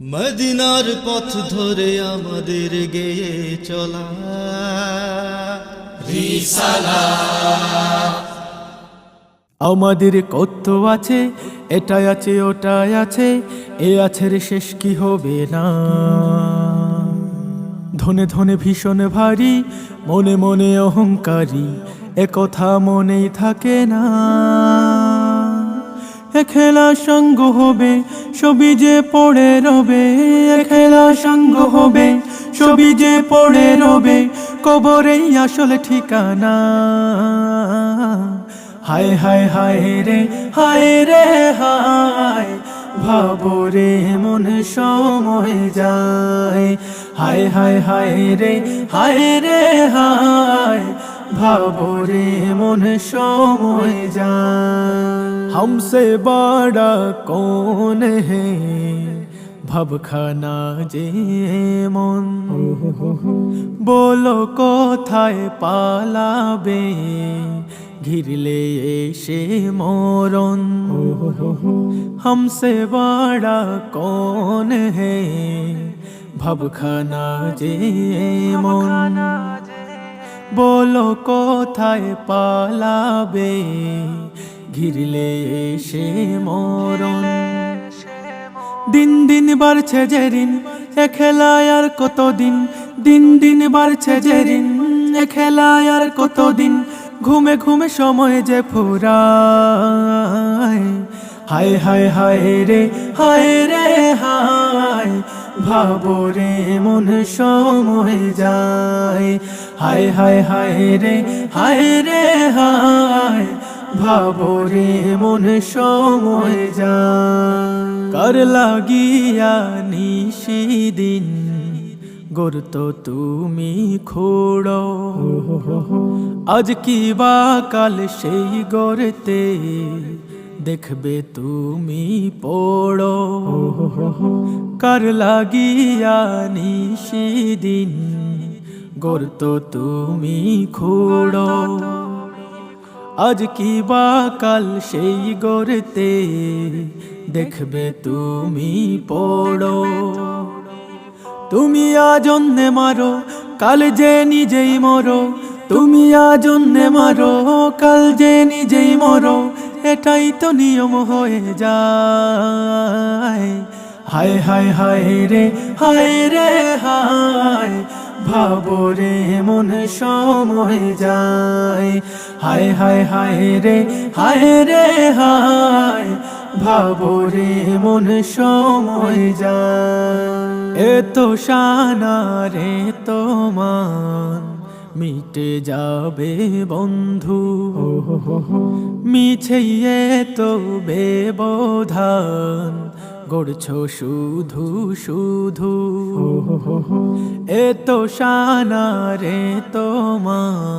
মদিনার পথ ধরে আমাদের গেয়ে চলা। আমাদের কত আছে, এটাই আছে, ওটাই আছে, এ আছে রে শেষ কি হবে না। ধনে ধনে ভীষণ ভারী, মনে মনে অহংকারী, এ কথা মনেই থাকে না। খেলা সঙ্গ হবে সবই যে পড়ে রবে খেলা সঙ্গ হবে সবই যে পড়ে রবে, কবরেই আসলে ঠিকানা। হায় হায় হায় রে হায় রে, হায়, ভাবো রে, মন সময় যায়। হায় হায় হায় রে হায় রে, হায়। ভাবরে মন সময় যা হমসে বাড়া কোন হে, ভবখানা যে মন। বলো কোথায় পালাবে, ঘিরলে এসে মরণ। হমসে বড়া কোন হে, ভাবখানা যে মন। বলো কোথায় পালাবে? ঘিরলে সে মরণ। দিন দিন বাড়ছে যে ঋণ, এ খেলায় আর কতদিন? দিন দিন বাড়ছে যে ঋণ, এ খেলায় আর কতদিন? ঘুমে ঘুমে সময় যে ফুরায়। হায় হায় হায় রে হায় রে, হায়। ভাবো রে মন সময় যায়। হায় হায় হায় রে হায় রে, হায় ভাবো রে মন সময় যায়। কার লাগিয়া নিশিদিন গর্ত তুমি খোড়ো। আজ কি বা কাল সেই গড়তে দেখবে তুমি পড়ো। কার লাগিয়া নিশিদিন, গর্ত তুমি খোড়ো। আজ কি বা কাল সেই গড়তে দেখবে তুমি পড়ো। তুমি আজ অন্যে মারো, কাল যে নিজেই মরো। তুমি আজ অন্যে মারো, কাল যে নিজেই মরো। এটাই তো নিয়ম হয়ে যায়। হায় হায় হায় রে হায় রে, হায়, ভাবো রে, মন সময় যায়। হায় হায় হায় রে হায় রে, হায়, ভাবো রে, মন সময় যায়। এত শানা রে তোমার মিটে যাবে বন্ধু। মিছে তো বেবোধান গড়ছো শুধু শুধু। এত শানা রে তোমার